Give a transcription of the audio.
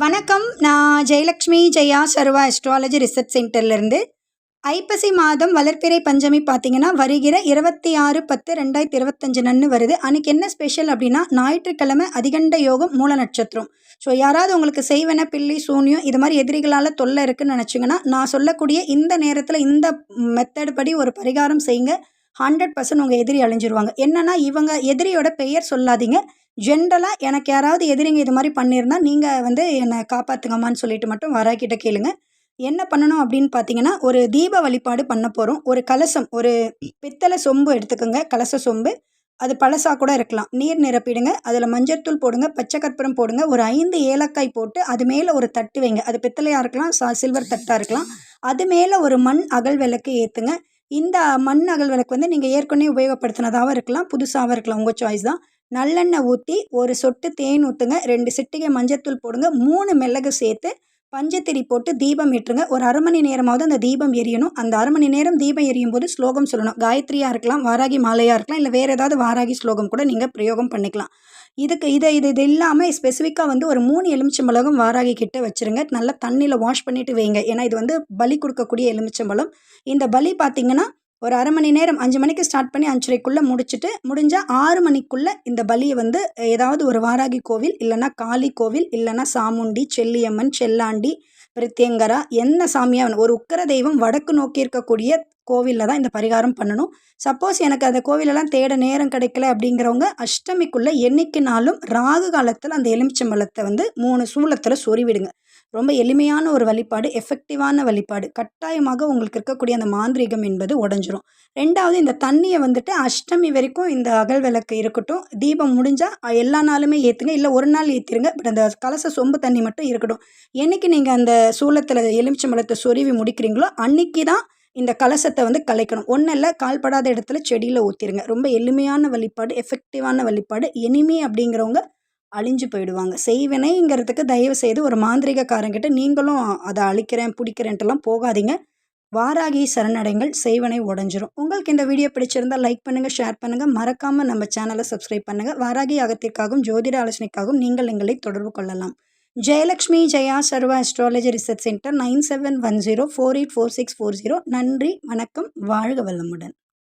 வணக்கம். நான் Jayalakshmi Jaya Sarva astrology research சென்டர்லேருந்து ஐப்பசி மாதம் வளர்ப்பிறை பஞ்சமி பார்த்தீங்கன்னா வருகிற இருபத்தி ஆறு பத்து ரெண்டாயிரத்தி இருபத்தஞ்சு நன்னு வருது. அன்றைக்கி என்ன ஸ்பெஷல் அப்படின்னா ஞாயிற்றுக்கிழமை அதிகண்ட யோகம் மூல நட்சத்திரம். ஸோ யாராவது உங்களுக்கு செய்வன பில்லி சூன்யம் இது மாதிரி எதிரிகளால் தொல்லை இருக்குன்னு நினச்சிங்கன்னா நான் சொல்லக்கூடிய இந்த நேரத்தில் இந்த மெத்தட் படி ஒரு பரிகாரம் செய்யுங்க. ஹண்ட்ரட் பர்சன்ட் உங்கள் எதிரி அழிஞ்சிருவாங்க. என்னென்னா இவங்க எதிரியோட பெயர் சொல்லாதீங்க. ஜென்ரலாக எனக்கு யாராவது எதிரிங்க இது மாதிரி பண்ணியிருந்தா நீங்கள் வந்து என்னை காப்பாற்றுங்கம்மான்னு சொல்லிட்டு மட்டும் வராக்கிட்ட கேளுங்க. என்ன பண்ணணும் அப்படின்னு பார்த்தீங்கன்னா ஒரு தீப வழிபாடு பண்ண போகிறோம் ஒரு கலசம் ஒரு பித்தளை சொம்பு எடுத்துக்கோங்க. கலச சொம்பு. அது பழசாக கூட இருக்கலாம். நீர் நிரப்பிடுங்க. அதில் மஞ்சத்தூள் போடுங்க. பச்சை கற்பூரம் போடுங்க. ஒரு ஐந்து ஏலக்காய் போட்டு அது மேலே ஒரு தட்டு வைங்க. அது பித்தளையாக இருக்கலாம் சா சில்வர் தட்டாக இருக்கலாம். அது மேலே ஒரு மண் அகல் விளக்கு ஏற்றுங்க இந்த மண் அகல் விளக்கு வந்து நீங்கள் ஏற்கனவே உபயோகப்படுத்தினதாகவும் இருக்கலாம். புதுசாகவும் இருக்கலாம். உங்கள் சாய்ஸ் தான். நல்லெண்ணெய் ஊற்றி ஒரு சொட்டு தேன் ஊற்றுங்க ரெண்டு சிட்டிகை மஞ்சத்தூள் போடுங்க. மூணு மிளகு சேர்த்து பஞ்சத்திரி போட்டு தீபம் ஏற்றுங்க. ஒரு அரை மணி நேரமாவது அந்த தீபம் எரியணும். அந்த அரை மணி நேரம் தீபம் எரியும் போது ஸ்லோகம் சொல்லணும். காயத்ரியாக இருக்கலாம் வாராகி மாலையாக இருக்கலாம் இல்லை வேறு ஏதாவது வாராகி ஸ்லோகம் கூட நீங்கள் பிரயோகம் பண்ணிக்கலாம். இதுக்கு இதை இது இது இல்லாமல் ஸ்பெசிஃபிக்காக வந்து ஒரு மூணு எலுமிச்சம்பழகம் வாராகி கிட்ட வச்சுருங்க. நல்லா தண்ணியில் வாஷ் பண்ணிவிட்டு வைங்க. ஏன்னா இது வந்து பலி கொடுக்கக்கூடிய எலுமிச்சம்பழம். இந்த பலி பார்த்திங்கன்னா ஒரு அரை மணி நேரம் அஞ்சு மணிக்கு ஸ்டார்ட் பண்ணி அஞ்சரைக்குள்ளே முடிச்சுட்டு முடிஞ்சால் ஆறு மணிக்குள்ளே இந்த பலியை வந்து ஏதாவது ஒரு வாராகி கோவில் இல்லைன்னா காளி கோவில் இல்லைன்னா சாமுண்டி செல்லியம்மன் செல்லாண்டி பிரித்தியங்கரா என்ன சாமியாக ஒரு உக்கர தெய்வம் வடக்கு நோக்கி இருக்கக்கூடிய கோவிலில் தான் இந்த பரிகாரம் பண்ணணும். சப்போஸ் எனக்கு அந்த கோவிலெல்லாம் தேட நேரம் கிடைக்கல அப்படிங்கிறவங்க அஷ்டமிக்குள்ளே என்றைக்குனாலும் ராகு காலத்தில் அந்த எலுமிச்சம்பழத்தை வந்து மூணு சூளத்தில் சொறிவிடுங்க. ரொம்ப எளிமையான ஒரு வழிபாடு எஃபெக்டிவான வழிபாடு. கட்டாயமாக உங்களுக்கு இருக்கக்கூடிய அந்த மாந்திரிகம் என்பது உடஞ்சிரும். ரெண்டாவது இந்த தண்ணியை வந்துட்டு அஷ்டமி வரைக்கும் இந்த அகல் விளக்கு இருக்கட்டும். தீபம் முடிஞ்சால் எல்லா நாளுமே ஏற்றுங்க இல்லை ஒரு நாள் ஏற்றிருங்க பட் அந்த கலச சொம்பு தண்ணி மட்டும் இருக்கட்டும். என்றைக்கு நீங்கள் அந்த சூளத்தில் எலுமிச்சம்பழத்தை சொருவி முடிக்கிறீங்களோ அன்னைக்கு தான் இந்த கலசத்தை வந்து கலைக்கணும். ஒன்றும் இல்லை கால்படாத இடத்துல செடியில் ஊற்றிடுங்க ரொம்ப எளிமையான வழிபாடு எஃபெக்டிவான வழிபாடு இனிமே அப்படிங்கிறவங்க அழிஞ்சு போயிடுவாங்க. செய்வினைங்கிறதுக்கு தயவு செய்து ஒரு மாந்திரிகக்காரங்கிட்ட நீங்களும் அதை அழிக்கிறேன் பிடிக்கிறேன்ட்டுலாம் போகாதீங்க. வாராகி சரணடைங்கள் செய்வனை உடஞ்சிரும். உங்களுக்கு இந்த வீடியோ பிடிச்சிருந்தால் லைக் பண்ணுங்கள் ஷேர் பண்ணுங்கள் மறக்காமல் நம்ம சேனலை சப்ஸ்கிரைப் பண்ணுங்கள் வாராகி அகத்திற்காகவும் ஜோதிட ஆலோசனைக்காகவும் நீங்கள் எங்களை தொடர்பு கொள்ளலாம். Jayalakshmi Jaya Sarva astrology research centre nine seven one zero four eight four six four zero நன்றி வணக்கம் வாழ்க வல்லமுடன்